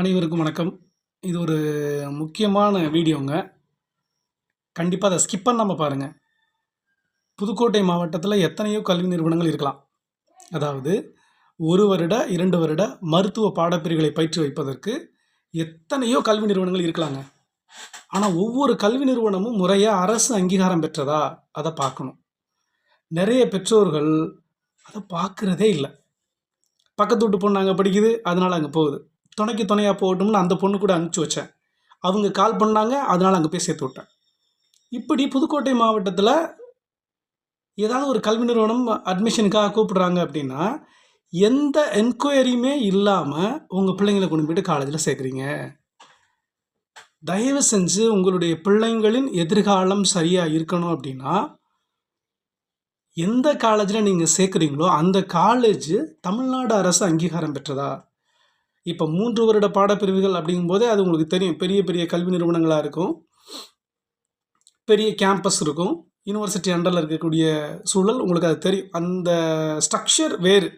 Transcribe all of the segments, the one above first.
அனைவருக்கும் வணக்கம். இது ஒரு முக்கியமான வீடியோங்க. கண்டிப்பாக அதை ஸ்கிப் பண்ணாமல் பாருங்கள் புதுக்கோட்டை மாவட்டத்தில் எத்தனையோ கல்வி நிறுவனங்கள் இருக்கலாம். அதாவது ஒரு வருட இரண்டு வருட மருத்துவ பாடப்பிரிவுகளை பயிற்சி வைப்பதற்கு எத்தனையோ கல்வி நிறுவனங்கள் இருக்கலாங்க. ஆனால் ஒவ்வொரு கல்வி நிறுவனமும் முறையாக அரசு அங்கீகாரம் பெற்றதா? அதை பார்க்கணும். நிறைய பெற்றோர்கள் அதை பார்க்குறதே இல்லை. பக்கத்து வீட்டு பொண்ணு அங்கே படிக்குது அதனால் அங்கே போகுது. துணைக்கு துணையாக போகட்டும்னு அந்த பொண்ணு கூட அனுப்பிச்சி வச்சேன். அவங்க கால் பண்ணாங்க அதனால் அங்கே போய் சேர்த்து விட்டேன். இப்படி புதுக்கோட்டை மாவட்டத்தில் ஏதாவது ஒரு கல்வி நிறுவனம் அட்மிஷனுக்காக கூப்பிடுறாங்க அப்படின்னா எந்த என்கொயரியுமே இல்லாமல் உங்கள் பிள்ளைங்களை கொண்டு போய்ட்டு காலேஜில் சேர்க்குறீங்க. தயவு செஞ்சு உங்களுடைய பிள்ளைங்களின் எதிர்காலம் சரியாக இருக்கணும் அப்படின்னா எந்த காலேஜில் நீங்கள் சேர்க்குறீங்களோ அந்த காலேஜ் தமிழ்நாடு அரசு அங்கீகாரம் பெற்றதா? இப்போ மூன்று வருட பாடப்பிரிவுகள் அப்படிங்கும்போதே அது உங்களுக்கு தெரியும். பெரிய பெரிய கல்வி நிறுவனங்களாக இருக்கும். பெரிய கேம்பஸ் இருக்கும். யூனிவர்சிட்டி அண்டரில் இருக்கக்கூடிய சூழல் உங்களுக்கு அது தெரியும். அந்த ஸ்ட்ரக்சர் வேறு.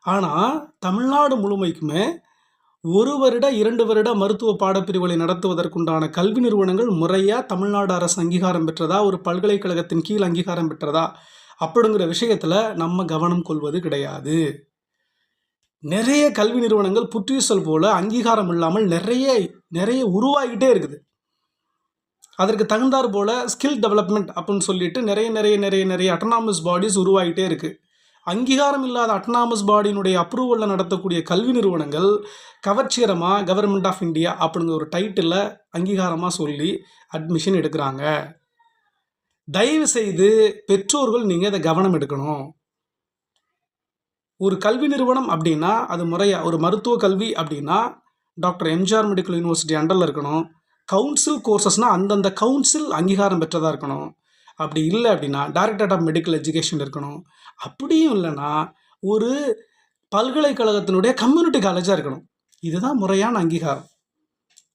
ஆனால் தமிழ்நாடு முழுமைக்குமே ஒரு வருட இரண்டு வருட மருத்துவ பாடப்பிரிவுகளை நடத்துவதற்குண்டான கல்வி நிறுவனங்கள் முறையாக தமிழ்நாடு அரசு அங்கீகாரம் பெற்றதா? ஒரு பல்கலைக்கழகத்தின் கீழ் அங்கீகாரம் பெற்றதா? அப்படிங்கிற விஷயத்தில் நம்ம கவனம் கொள்வது கிடையாது. நிறைய கல்வி நிறுவனங்கள் புற்றுச்சல் போல அங்கீகாரம் இல்லாமல் நிறைய நிறைய உருவாகிட்டே இருக்குது. அதற்கு தகுந்தார் போல் ஸ்கில் டெவலப்மெண்ட் அப்படின்னு சொல்லிட்டு நிறைய நிறைய நிறைய நிறைய அட்டனாமஸ் பாடிஸ் உருவாகிட்டே இருக்குது அங்கீகாரம் இல்லாத அட்டனாமஸ் பாடியினுடைய அப்ரூவலில் நடத்தக்கூடிய கல்வி நிறுவனங்கள் கவர்ச்சிகரமாக கவர்மெண்ட் ஆஃப் இந்தியா அப்படிங்கிற ஒரு டைட்டிலில் அங்கீகாரமாக சொல்லி அட்மிஷன் எடுக்கிறாங்க. தயவு செய்து பெற்றோர்கள் நீங்கள் இதை கவனம் எடுக்கணும். ஒரு கல்வி நிறுவனம் அப்படின்னா அது முறையாக ஒரு மருத்துவ கல்வி அப்படின்னா டாக்டர் எம்ஜிஆர் மெடிக்கல் யூனிவர்சிட்டி அண்டரில் இருக்கணும். கவுன்சில் கோர்சஸ்னால் அந்தந்த கவுன்சில் அங்கீகாரம் பெற்றதாக இருக்கணும். அப்படி இல்லை அப்படின்னா டைரக்டரேட் ஆஃப் மெடிக்கல் எஜுகேஷன் இருக்கணும். அப்படியும் இல்லைன்னா ஒரு பல்கலைக்கழகத்தினுடைய கம்யூனிட்டி காலேஜாக இருக்கணும். இதுதான் முறையான அங்கீகாரம்.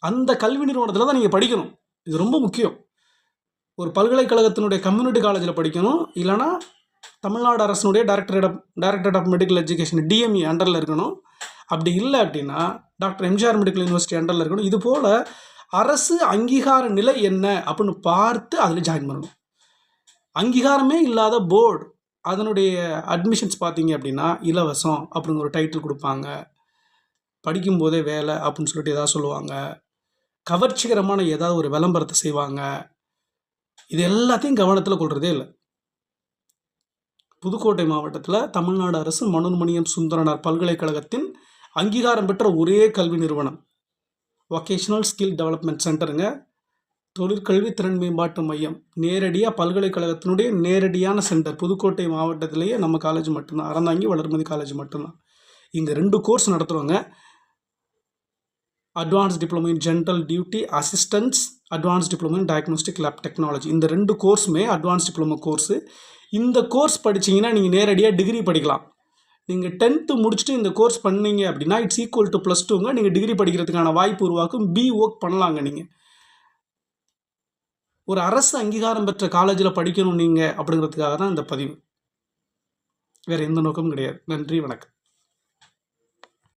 அந்த கல்வி நிறுவனத்தில் தான் நீங்கள் படிக்கணும். இது ரொம்ப முக்கியம். ஒரு பல்கலைக்கழகத்தினுடைய கம்யூனிட்டி காலேஜில் படிக்கணும். இல்லைனா தமிழ்நாடு அரசினுடைய directorate of directorate of medical education DME அண்டரில் இருக்கணும். அப்படி இல்லை அப்படின்னா டாக்டர் எம்ஜிஆர் மெடிக்கல் யூனிவர்சிட்டி அண்டரில் இருக்கணும். இது போல் அரசு அங்கீகார நிலை என்ன அப்படின்னு பார்த்து அதில் ஜாயின் பண்ணணும். அங்கீகாரமே இல்லாத போர்டு அதனுடைய அட்மிஷன்ஸ் பார்த்தீங்க அப்படின்னா இலவசம் அப்படிங்கிற ஒரு டைட்டில் கொடுப்பாங்க. படிக்கும்போதே வேலை அப்படின்னு சொல்லிட்டு ஏதாவது சொல்லுவாங்க. கவர்ச்சிகரமான ஏதாவது ஒரு விளம்பரத்தை செய்வாங்க. இது எல்லாத்தையும் கவனத்தில் கொள்றதே இல்லை. புதுக்கோட்டை மாவட்டத்தில் தமிழ்நாடு அரசு மனோன்மணியம் சுந்தரனார் பல்கலைக்கழகத்தின் அங்கீகாரம் பெற்ற ஒரே கல்வி நிறுவனம். வொகேஷனல் ஸ்கில் டெவலப்மெண்ட் சென்டருங்க தொழிற்கல்வி திறன் மேம்பாட்டு மையம். நேரடியாக பல்கலைக்கழகத்தினுடைய நேரடியான சென்டர். புதுக்கோட்டை மாவட்டத்திலேயே நம்ம காலேஜ் மட்டும்தான். அறந்தாங்கி வளர்மதி காலேஜ் மட்டும்தான். இங்கே ரெண்டு course நடத்துகிறோங்க advance diploma in general duty assistance advance diploma in diagnostic lab technology இந்த ரெண்டு கோர்ஸுமே அட்வான்ஸ் டிப்ளமோ கோர்ஸு இந்த கோர்ஸ் படிச்சீங்கன்னா நீங்கள் நேரடியாக டிகிரி படிக்கலாம். நீங்கள் டென்த்து முடிச்சுட்டு இந்த கோர்ஸ் பண்ணீங்க அப்படின்னா இட்ஸ் ஈக்குவல் டு ப்ளஸ் டூங்க நீங்கள் டிகிரி படிக்கிறதுக்கான வாய்ப்பு உருவாக்கும். பி ஒர்க் பண்ணலாங்க நீங்கள் ஒரு அரசு அங்கீகாரம் பெற்ற காலேஜில் படிக்கணும் நீங்கள் அப்படிங்கிறதுக்காக தான் இந்த பதிவு. வேறு எந்த நோக்கமும் கிடையாது. நன்றி வணக்கம்.